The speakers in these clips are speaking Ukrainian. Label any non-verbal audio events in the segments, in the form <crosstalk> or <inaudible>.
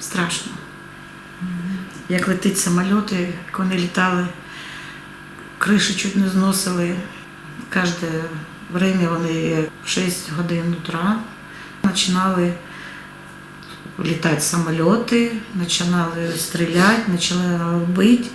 страшно. Як летить самоліти, як вони літали, криші чуть не зносили. Кожне время вони 6 годин утра починали літати самоліти, починали стріляти, почали бити.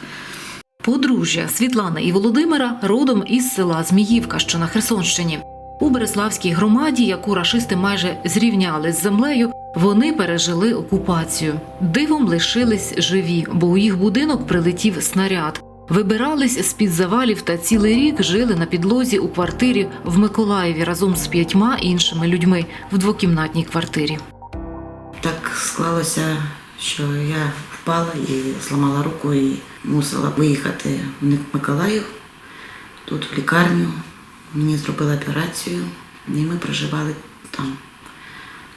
Подружжя Світлана і Володимира родом із села Зміївка, що на Херсонщині. У Береславській громаді, яку рашисти майже зрівняли з землею, вони пережили окупацію. Дивом лишились живі, бо у їх будинок прилетів снаряд. Вибирались з під завалів та цілий рік жили на підлозі у квартирі в Миколаєві разом з п'ятьма іншими людьми в двокімнатній квартирі. Так склалося, що я впала і зламала руку і мусила виїхати в Миколаїв, тут в лікарню. Мені зробили операцію, і ми проживали там.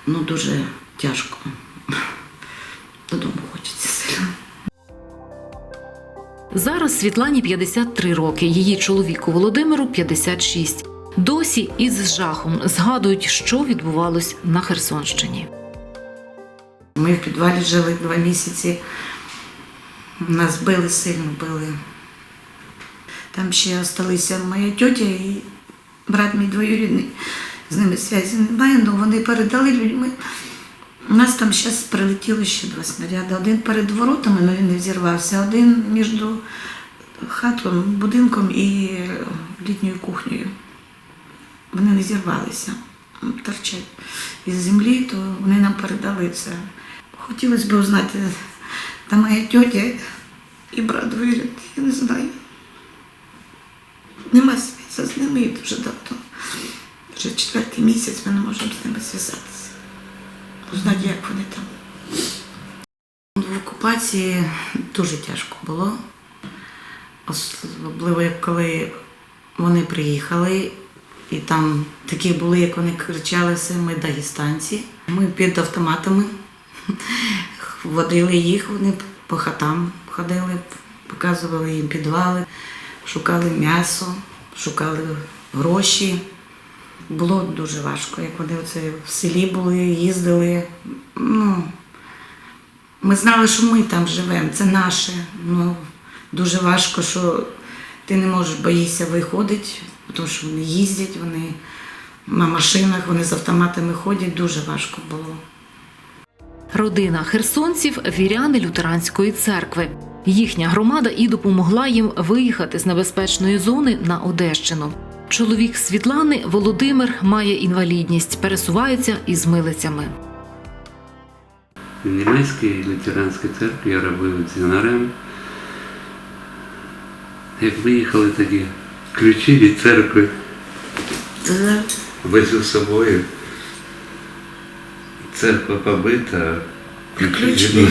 Ну, дуже тяжко. Додому хочеться сильно. Зараз Світлані 53 роки, її чоловіку Володимиру 56. Досі із жахом згадують, що відбувалось на Херсонщині. Ми в підвалі жили два місяці. Нас били сильно били. Там ще залишилися моя тьотя і брат мій двоюрідний. З ними зв'язку немає, але вони передали людьми. У нас там зараз прилетіло ще два снаряди. Один перед воротами, але він не взірвався, один між хатом, будинком і літньою кухнею. Вони не зірвалися, торчать із землі, то вони нам передали це. Хотілося б узнати, та моя тьотя і брат двоюрідний, я не знаю. Нема зв'язку з ними і дуже давно. Вже четвертий місяць ми не можемо з ними зв'язатися. Узнати, як вони там. В окупації дуже тяжко було. Особливо, коли вони приїхали, і там такі були, як вони кричали, все ми дагестанці. Ми під автоматами <laughs> водили їх, вони по хатам ходили, показували їм підвали, шукали м'ясо, шукали гроші. Було дуже важко, як вони оце в селі були, їздили. Ну, ми знали, що ми там живемо, це наше. Ну, дуже важко, що ти не можеш боїшся виходити, тому що вони їздять, вони на машинах, вони з автоматами ходять, дуже важко було. Родина херсонців віряни лютеранської церкви. Їхня громада і допомогла їм виїхати з небезпечної зони на Одещину. Чоловік Світлани Володимир має інвалідність, пересувається із милицями. В німецькій лютеранській церкві я робив дзвінарем. Як виїхали тоді, ключі від церкви Це везу з собою. Церква побита, ключі Ключі.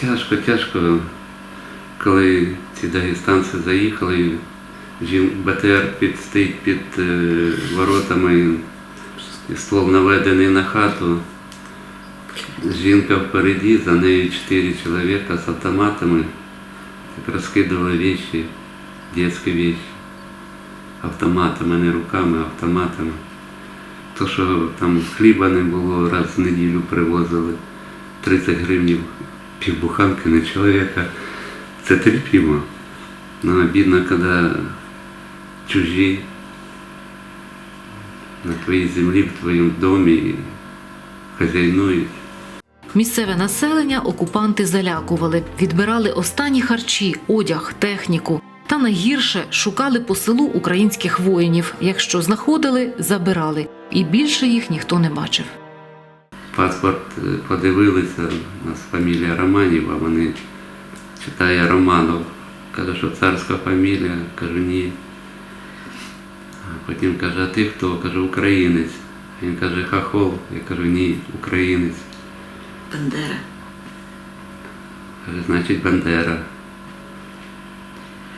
Тяжко, тяжко, коли ці дагестанці заїхали, БТР під, стоїть під е, воротами, і ствол наведений на хату. Жінка впереді, за нею чотири чоловіка з автоматами, так розкидали вещи, детські вещи. Автоматами, не руками, автоматами. То, що там хліба не було, раз в неділю привозили 30 гривнів півбуханки на чоловіка. Це терпимо. Но обидно, коли чужі на твоїй землі, в твоєму домі хазяйнують. Місцеве населення окупанти залякували, відбирали останні харчі, одяг, техніку. Та найгірше шукали по селу українських воїнів. Якщо знаходили, забирали. І більше їх ніхто не бачив. Паспорт е, подивилися, у нас фамілія Романів, а вони читає Романов. Каже, що царська фамілія, кажу ні. Потім каже, а ти хто? Кажу, українець. Він каже, хахол. Я кажу, ні, українець. Бандера. Каже, значить Бандера.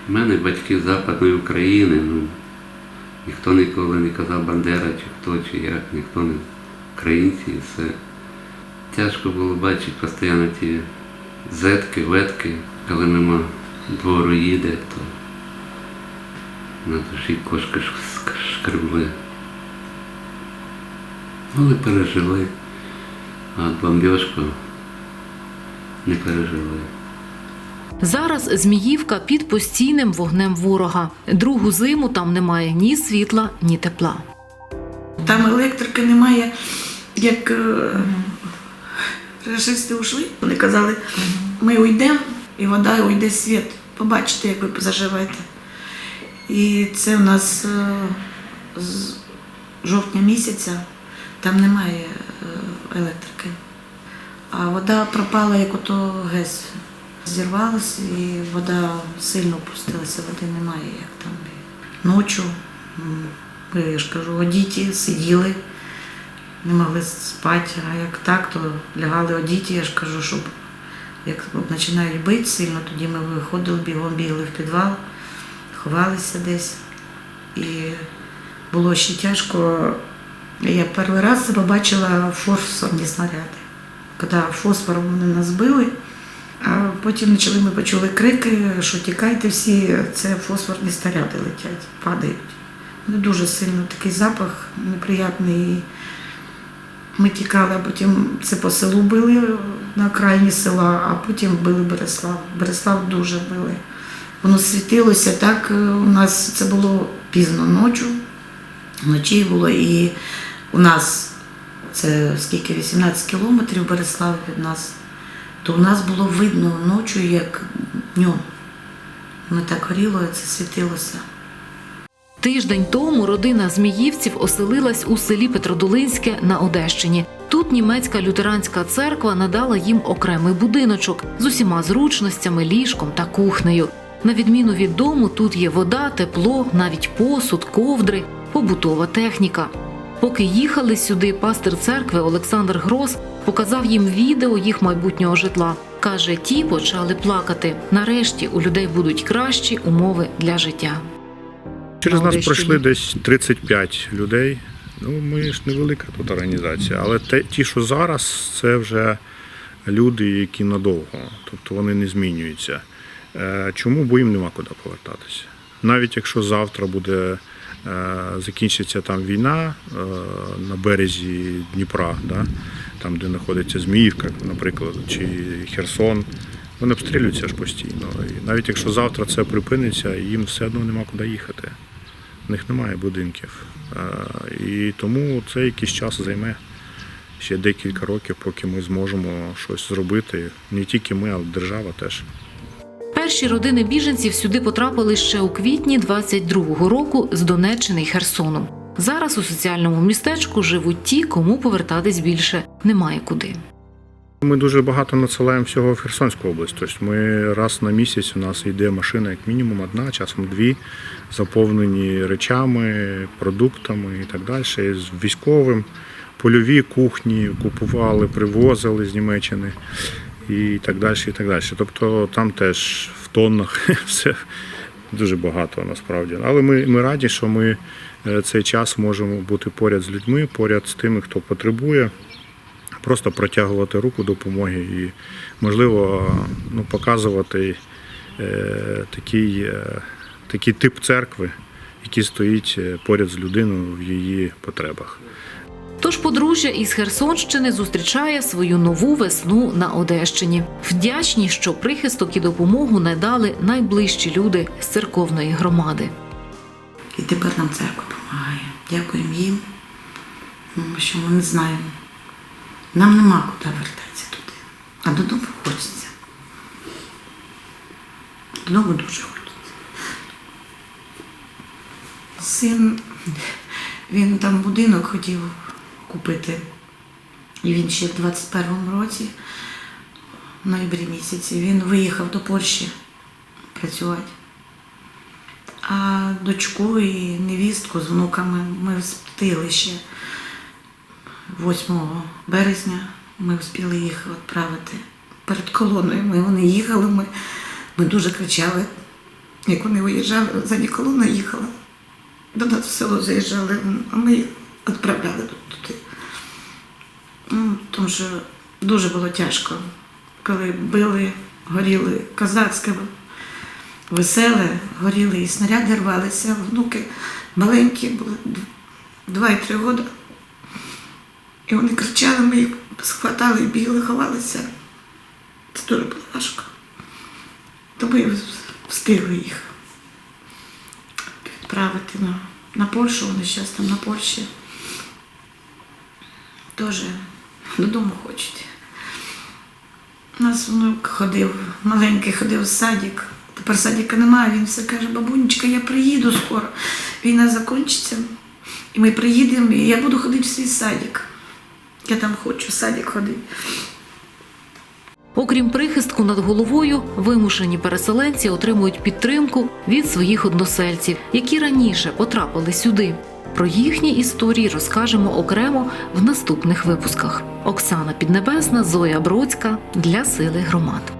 У мене батьки з Западної України, ну ніхто ніколи не казав Бандера, чи хто, чи як, ніхто не українці і все. Тяжко було бачити постійно ті зетки, ветки, коли мимо двору їде, то на душі кошки шкребли. Але пережили. а бомбіжку не пережили. Зараз Зміївка під постійним вогнем ворога. Другу зиму там немає ні світла, ні тепла. Там електрики немає, як е, рашисти ушли. Вони казали, ми уйдемо, і вода уйде світ. Побачите, як ви заживете. І це у нас е, з жовтня місяця, там немає е, електрики. А вода пропала, як ото ГЕС. Зірвалася і вода сильно опустилася, води немає, як там. Ночі, я ж кажу, одіті сиділи, не могли спати, а як так, то лягали одіті, я ж кажу, щоб як починають бити сильно, тоді ми виходили, бігом бігли в підвал, ховалися десь. І було ще тяжко. Я перший раз побачила фосфорні снаряди. Коли фосфором вони нас били, а потім почали, ми почули крики, що тікайте всі, це фосфорні снаряди летять, падають. Ну, дуже сильно такий запах неприятний. Ми тікали, а потім це по селу били на окраїні села, а потім били Береслав. Береслав дуже били. Воно світилося так. е, У нас це було пізно ночі. Вночі було і у нас це скільки 18 кілометрів Береслав від нас, то у нас було видно ночі, як днем. Воно так горіло, це світилося. Тиждень тому родина зміївців оселилась у селі Петродолинське на Одещині. Тут німецька лютеранська церква надала їм окремий будиночок з усіма зручностями, ліжком та кухнею. На відміну від дому, тут є вода, тепло, навіть посуд, ковдри, побутова техніка. Поки їхали сюди, пастир церкви Олександр Грос показав їм відео їх майбутнього житла. Каже, ті почали плакати. Нарешті у людей будуть кращі умови для життя. Через На нас пройшли десь 35 людей. Ну, ми ж невелика тут організація, але те, ті, що зараз, це вже люди, які надовго, тобто вони не змінюються. Е, Чому? Бо їм нема куди повертатися. Навіть якщо завтра буде е, закінчиться там війна е, на березі Дніпра, да, там, де знаходиться Зміївка, наприклад, чи Херсон, вони обстрілюються ж постійно. І навіть якщо завтра це припиниться, їм все одно нема куди їхати. В них немає будинків. І тому це якийсь час займе ще декілька років, поки ми зможемо щось зробити. Не тільки ми, але держава теж. Перші родини біженців сюди потрапили ще у квітні 22-го року з Донеччини й Херсону. Зараз у соціальному містечку живуть ті, кому повертатись більше немає куди. Ми дуже багато надсилаємо всього в Херсонську область. Тобто ми раз на місяць у нас йде машина, як мінімум одна, часом дві, заповнені речами, продуктами і так далі. З військовим, польові кухні купували, привозили з Німеччини і так далі. І так далі. Тобто там теж в тоннах <laughs> все дуже багато насправді. Але ми, ми раді, що ми е, цей час можемо бути поряд з людьми, поряд з тими, хто потребує просто протягувати руку допомоги і, можливо, ну, показувати е, такий, е, такий тип церкви, який стоїть е, поряд з людиною в її потребах. Тож подружжя із Херсонщини зустрічає свою нову весну на Одещині. Вдячні, що прихисток і допомогу не дали найближчі люди з церковної громади. І тепер нам церква допомагає. Дякуємо їм, тому що ми не знаємо. Нам нема куди вертатися туди. А додому хочеться. Додому дуже хочеться. Син, він там будинок хотів купити. І він ще в 21-му році, в ноябрі місяці, він виїхав до Польщі працювати. А дочку і невістку з внуками ми встигли ще 8 березня. Ми встигли їх відправити перед колоною. Ми вони їхали, ми, ми дуже кричали. Як вони виїжджали, задні колона їхала. До нас в село заїжджали, а ми їх відправляли туди. Ну, тому що дуже було тяжко, коли били, горіли козацьке веселе, горіли і снаряди рвалися, внуки маленькі були, два і три роки. І вони кричали, ми їх схватали і бігли, ховалися. Це дуже було важко. Тому і встигли їх відправити на, на Польщу, вони зараз там на Польщі. Теж додому хочуть. У нас внук ходив, маленький ходив в садик. Тепер садика немає, він все каже, бабунечка, я приїду скоро. Війна закінчиться, і ми приїдемо, і я буду ходити в свій садик. Я там хочу садик ходити. Окрім прихистку над головою, вимушені переселенці отримують підтримку від своїх односельців, які раніше потрапили сюди. Про їхні історії розкажемо окремо в наступних випусках. Оксана Піднебесна, Зоя Бродська для сили громад.